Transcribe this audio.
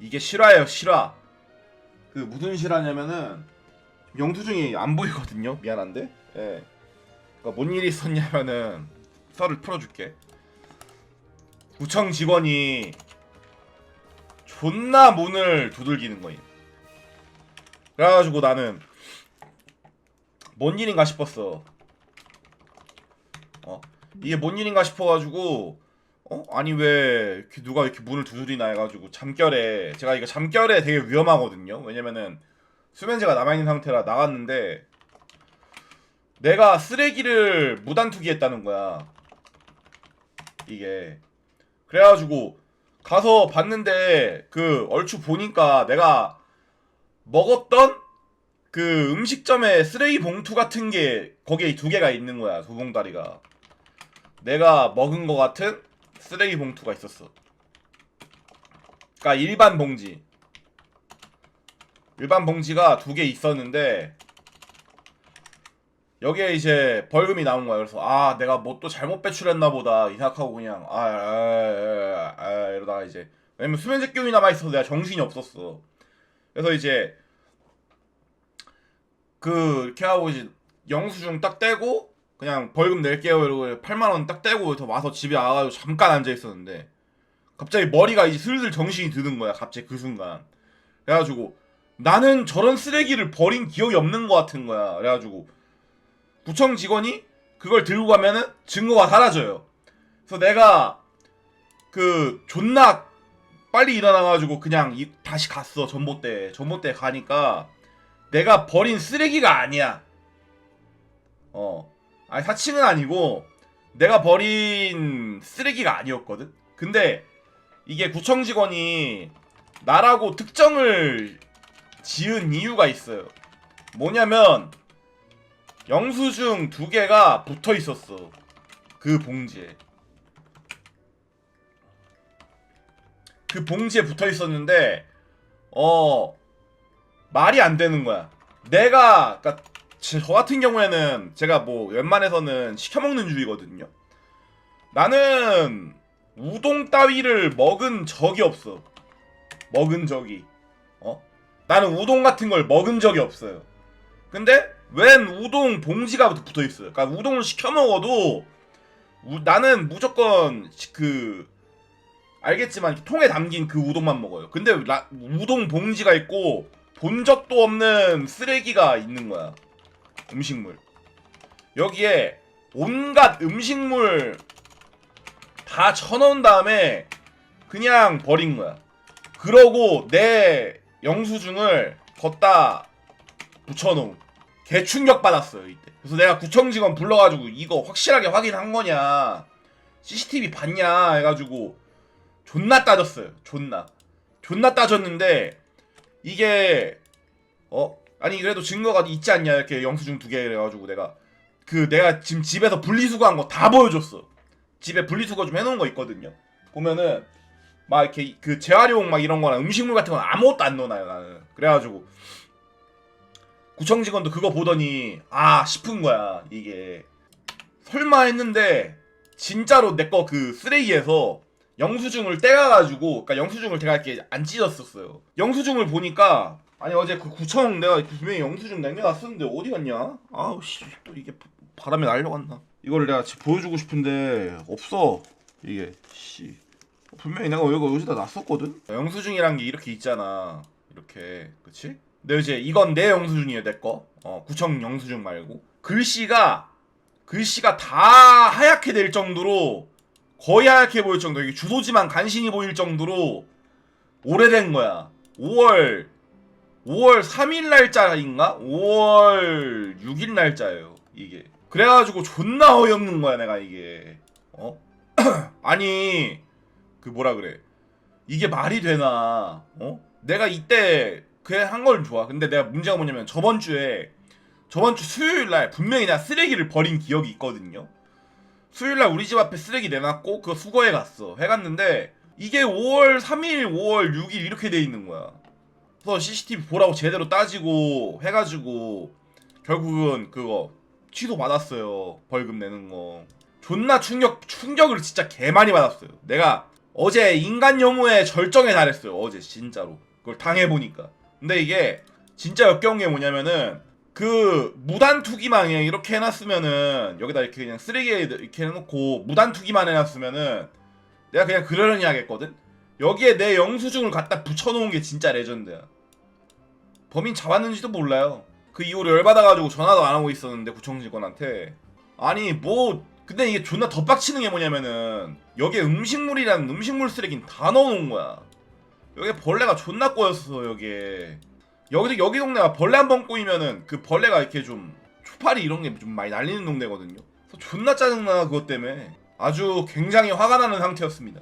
이게 실화예요 실화. 그 무슨 실화냐면은 영수증이 안 보이거든요. 미안한데. 예. 그러니까 뭔 일이 있었냐면은 썰을 풀어줄게. 구청 직원이 존나 문을 두들기는 거임. 그래가지고 나는 뭔 일인가 싶었어. 어? 이게 뭔 일인가 싶어가지고 어? 아니 왜 누가 이렇게 문을 두드리나 해가지고 잠결에 제가 이거 잠결에 되게 위험하거든요. 왜냐면은 수면제가 남아있는 상태라 나갔는데 내가 쓰레기를 무단 투기했다는 거야. 이게. 그래가지고 가서 봤는데 그 얼추 보니까 내가 먹었던 그 음식점에 쓰레기 봉투 같은 게 거기에 두 개가 있는 거야 두 봉다리가. 내가 먹은 거 같은 쓰레기 봉투가 있었어. 그니까 일반 봉지. 일반 봉지가 두 개 있었는데 여기에 이제 벌금이 나온 거야. 그래서 아 내가 뭐 또 잘못 배출했나 보다. 이 생각하고 그냥 아, 아, 아, 아 이러다가 이제 왜냐면 수면제 기운이 남아있어서 내가 정신이 없었어. 그래서 이제 그 이렇게 하고 이제 영수증 딱 떼고 그냥 벌금 낼게요 이러고 8만 원 딱 떼고 와서 집에 와가지고 잠깐 앉아 있었는데 갑자기 머리가 이제 슬슬 정신이 드는 거야 갑자기 그 순간. 그래가지고 나는 저런 쓰레기를 버린 기억이 없는 것 같은 거야. 그래가지고 구청 직원이 그걸 들고 가면은 증거가 사라져요. 그래서 내가 그 존나 빨리 일어나가지고 그냥 이- 다시 갔어 전봇대. 전봇대 가니까 내가 버린 쓰레기가 아니야. 어 아니 사칭은 아니고 내가 버린 쓰레기가 아니었거든? 근데 이게 구청 직원이 나라고 특정을 지은 이유가 있어요. 뭐냐면 영수증 두 개가 붙어 있었어 그 봉지에. 그 봉지에 붙어 있었는데 어 말이 안 되는 거야. 내가 그니까 저 같은 경우에는 제가 뭐 웬만해서는 시켜 먹는 주의거든요. 나는 우동 따위를 먹은 적이 없어. 먹은 적이. 어? 나는 우동 같은 걸 먹은 적이 없어요. 근데 웬 우동 봉지가 붙어 있어요. 그러니까 우동을 시켜 먹어도 우- 나는 무조건 시- 그 알겠지만 통에 담긴 그 우동만 먹어요. 근데 라- 우동 봉지가 있고 본 적도 없는 쓰레기가 있는 거야. 음식물. 여기에 온갖 음식물 다 쳐넣은 다음에 그냥 버린 거야. 그러고 내 영수증을 걷다 붙여놓은. 개충격 받았어요, 이때. 그래서 내가 구청 직원 불러가지고 이거 확실하게 확인한 거냐, CCTV 봤냐 해가지고 존나 따졌어요. 존나. 존나 따졌는데 이게 어 아니 그래도 증거가 있지 않냐 이렇게 영수증 두개 그래가지고 내가 그 내가 지금 집에서 분리수거한 거 다 보여줬어. 집에 분리수거 좀 해놓은 거 있거든요. 보면은 막 이렇게 그 재활용 막 이런 거나 음식물 같은 건 아무것도 안 넣어놔요 나는. 그래가지고 구청 직원도 그거 보더니 아 싶은 거야 이게. 설마 했는데 진짜로 내 거 그 쓰레기에서 영수증을 떼가가지고 그러니까 영수증을 제가 이렇게 안 찢었었어요. 영수증을 보니까 아니 어제 그 구청 내가 분명히 영수증 남겨놨었는데 어디 갔냐? 아우 씨또 이게 바람에 날려갔나? 이거를 내가 지금 보여주고 싶은데 없어. 이게 씨. 분명히 내가 여기 여기다 놨었거든? 영수증이란 게 이렇게 있잖아. 이렇게. 그치? 근데 이제 이건 내 영수증이에요 내거. 어 구청 영수증 말고. 글씨가 글씨가 다 하얗게 될 정도로 거의 하얗게 보일 정도 이게 주소지만 간신히 보일 정도로 오래된 거야. 5월 5월 3일 날짜인가? 5월 6일 날짜예요 이게. 그래가지고 존나 어이없는 거야 내가 이게. 어? 아니 그 뭐라 그래? 이게 말이 되나? 어? 내가 이때 건 좋아. 근데 내가 문제가 뭐냐면 저번 주에 저번 주 수요일 날 분명히 내가 쓰레기를 버린 기억이 있거든요 수요일 날 우리 집 앞에 쓰레기 내놨고 그거 수거해 갔어. 해갔는데 이게 5월 3일 5월 6일 이렇게 돼 있는 거야. 그래서 CCTV 보라고 제대로 따지고 해가지고 결국은 그거 취소 받았어요. 벌금 내는 거. 존나 충격 충격을 진짜 개 많이 받았어요. 내가 어제 인간 혐오의 절정에 달했어요. 어제 진짜로. 그걸 당해보니까. 근데 이게 진짜 역겨운 게 뭐냐면은 그 무단 투기만 그냥 이렇게 해놨으면은 여기다 이렇게 그냥 쓰레기에 이렇게 해놓고 무단 투기만 해놨으면은 내가 그냥 그러려니 하겠거든. 여기에 내 영수증을 갖다 붙여놓은 게 진짜 레전드야. 범인 잡았는지도 몰라요. 그 이후로 열받아가지고 전화도 안 하고 있었는데 구청 직원한테 아니 뭐 근데 이게 존나 덧박치는 게 뭐냐면은 여기에 음식물이라는 음식물 쓰레기는 다 넣어놓은 거야. 여기 벌레가 존나 꼬였어 여기에. 여기도 여기 동네가 벌레 한 번 꼬이면은 그 벌레가 이렇게 좀 초파리 이런 게 좀 많이 날리는 동네거든요. 그래서 존나 짜증나 그것 때문에 아주 굉장히 화가 나는 상태였습니다.